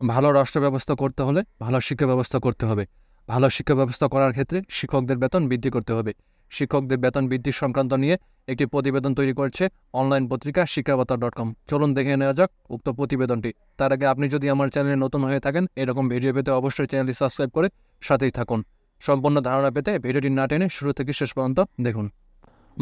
ভালো রাষ্ট্র ব্যবস্থা করতে হলে ভালো শিক্ষা ব্যবস্থা করতে হবে। ভালো শিক্ষা ব্যবস্থা করার ক্ষেত্রে শিক্ষকদের বেতন বৃদ্ধি করতে হবে। শিক্ষকদের বেতন বৃদ্ধি সংক্রান্ত নিয়ে একটি প্রতিবেদন তৈরি করেছে অনলাইন পত্রিকা শিক্ষাবার্তা ডট কম। চলুন দেখে নেওয়া যাক উক্ত প্রতিবেদনটি। তার আগে আপনি যদি আমার চ্যানেলে নতুন হয়ে থাকেন, এরকম ভিডিও পেতে অবশ্যই চ্যানেলটি সাবস্ক্রাইব করে সাথেই থাকুন। সম্পূর্ণ ধারণা পেতে ভিডিওটি না টেনে শুরু থেকে শেষ পর্যন্ত দেখুন।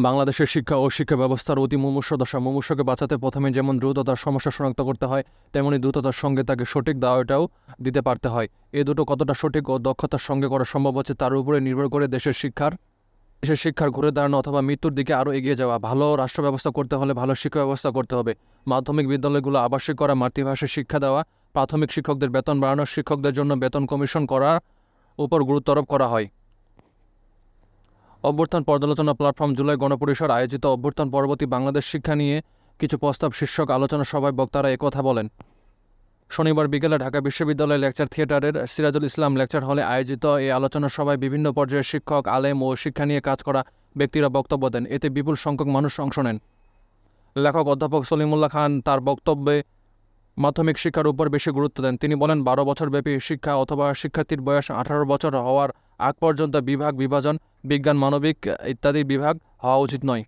বাংলাদেশের শিক্ষা ও শিক্ষা ব্যবস্থার অতি মুমূর্ষ দশা। মুমূর্ষকে বাঁচাতে প্রথমে যেমন দ্রুততার সমস্যা শনাক্ত করতে হয়, তেমনি দ্রুততার সঙ্গে তাকে সঠিক দাওয়াটাও দিতে পারতে হয়। এ দুটো কতটা সঠিক ও দক্ষতার সঙ্গে করা সম্ভব হচ্ছে তার উপরে নির্ভর করে দেশের শিক্ষার দেশের শিক্ষার ঘুরে দাঁড়ানো অথবা মৃত্যুর দিকে আরও এগিয়ে যাওয়া। ভালো রাষ্ট্র ব্যবস্থা করতে হলে ভালো শিক্ষা ব্যবস্থা করতে হবে। মাধ্যমিক বিদ্যালয়গুলো আবাসিক করা মাতৃভাষায় শিক্ষা দেওয়া, প্রাথমিক শিক্ষকদের বেতন বাড়ানো, শিক্ষকদের জন্য বেতন কমিশন করার উপর গুরুত্ব আরোপ করা হয়। অভ্যর্থন পর্যালোচনা প্ল্যাটফর্ম জুলাই গণপরিষদ আয়োজিত অভ্যর্থন পরবর্তী বাংলাদেশ শিক্ষা নিয়ে কিছু প্রস্তাব শীর্ষক আলোচনা সভায় বক্তারা একথা বলেন। শনিবার বিকেলে ঢাকা বিশ্ববিদ্যালয় লেকচার থিয়েটারের সিরাজুল ইসলাম লেকচার হলে আয়োজিত এই আলোচনা সভায় বিভিন্ন পর্যায়ের শিক্ষক, আলেম ও শিক্ষা নিয়ে কাজ করা ব্যক্তিরা বক্তব্য দেন। এতে বিপুল সংখ্যক মানুষ অংশ নেন। লেখক অধ্যাপক সলিমুল্লাহ খান তার বক্তব্যে মাধ্যমিক শিক্ষার উপর বেশি গুরুত্ব দেন। তিনি বলেন, বারো বছরব্যাপী শিক্ষা অথবা শিক্ষার্থীর বয়স আঠারো বছর হওয়ার আগ পর্যন্ত বিভাগ, বিভাজন, বিজ্ঞান, মানবিক ইত্যাদি বিভাগ হওয়া উচিত নয়।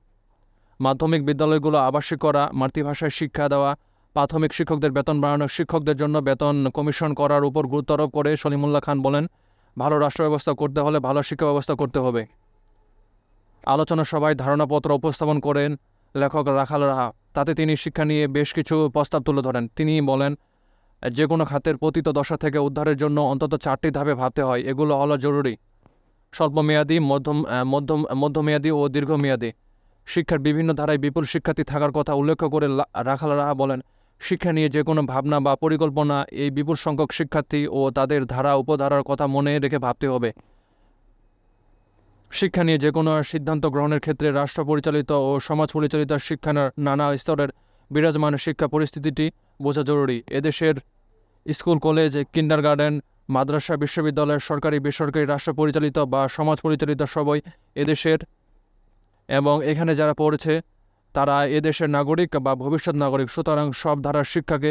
মাধ্যমিক বিদ্যালয়গুলো আবাসিক করা, মাতৃভাষায় শিক্ষা দেওয়া, প্রাথমিক শিক্ষকদের বেতন বাড়ানো, শিক্ষকদের জন্য বেতন কমিশন করার উপর গুরুত্ব আরোপ করে সলিমুল্লাহ খান বলেন, ভালো রাষ্ট্র ব্যবস্থা করতে হলে ভালো শিক্ষা ব্যবস্থা করতে হবে। আলোচনা সভায় ধারণাপত্র উপস্থাপন করেন লেখক রাখাল রাহা। তাতে তিনি শিক্ষা নিয়ে বেশ কিছু প্রস্তাব তুলে ধরেন। তিনি বলেন, যে কোনো খাতের পতিত দশা থেকে উদ্ধারের জন্য অন্তত চারটি ধাপে ভাবতে হয়। এগুলো হলো জরুরি। স্বল্পমেয়াদী, মধ্যম মধ্যম, মধ্যমেয়াদী ও দীর্ঘমেয়াদী। শিক্ষার বিভিন্ন ধারায় বিপুল শিক্ষার্থী থাকার কথা উল্লেখ করে রাখাল রাহা বলেন, শিক্ষা নিয়ে যে কোনো ভাবনা বা পরিকল্পনা এই বিপুল সংখ্যক শিক্ষার্থী ও তাদের ধারা উপধারার কথা মনে রেখে ভাবতে হবে। শিক্ষা নিয়ে যে কোনো সিদ্ধান্ত গ্রহণের ক্ষেত্রে রাষ্ট্র পরিচালিত ও সমাজ পরিচালিত শিক্ষার নানা স্তরের বিরাজমান শিক্ষা পরিস্থিতিটি বোঝা জরুরি। এদেশের স্কুল, কলেজ কিন্ডার গার্ডেন মাদ্রাসা, বিশ্ববিদ্যালয়ের সরকারি, বেসরকারি, রাষ্ট্র পরিচালিত বা সমাজ পরিচালিত সবই এদেশের এবং এখানে যারা পড়েছে, তারা এদেশের নাগরিক বা ভবিষ্যৎ নাগরিক। সুতরাং সব ধারার শিক্ষাকে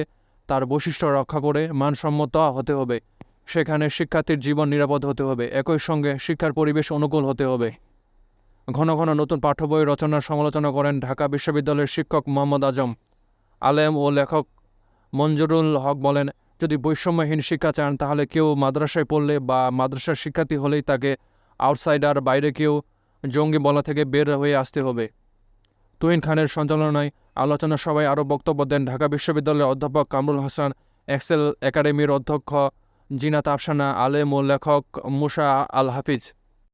তার বৈশিষ্ট্য রক্ষা করে মানসম্মত হতে হবে। সেখানে শিক্ষার্থীর জীবন নিরাপদ হতে হবে। একই সঙ্গে শিক্ষার পরিবেশ অনুকূল হতে হবে। ঘন ঘন নতুন পাঠ্য বই রচনার সমালোচনা করেন ঢাকা বিশ্ববিদ্যালয়ের শিক্ষক মোহাম্মদ আজম। আলেম ও লেখক মঞ্জুরুল হক বলেন, যদি বৈষম্যহীন শিক্ষা চান, তাহলে কেউ মাদ্রাসায় পড়লে বা মাদ্রাসার শিক্ষার্থী হলেই তাকে আউটসাইডার, বাইরে কেউ জঙ্গি বলা থেকে বের হয়ে আসতে হবে। তুহিন খানের সঞ্চালনায় আলোচনা সভায় আরও বক্তব্য দেন ঢাকা বিশ্ববিদ্যালয়ের অধ্যাপক কামরুল হাসান, এক্সেল একাডেমির অধ্যক্ষ জিনাত আফসানা আলেম ও লেখক মুসা আল হাফিজ।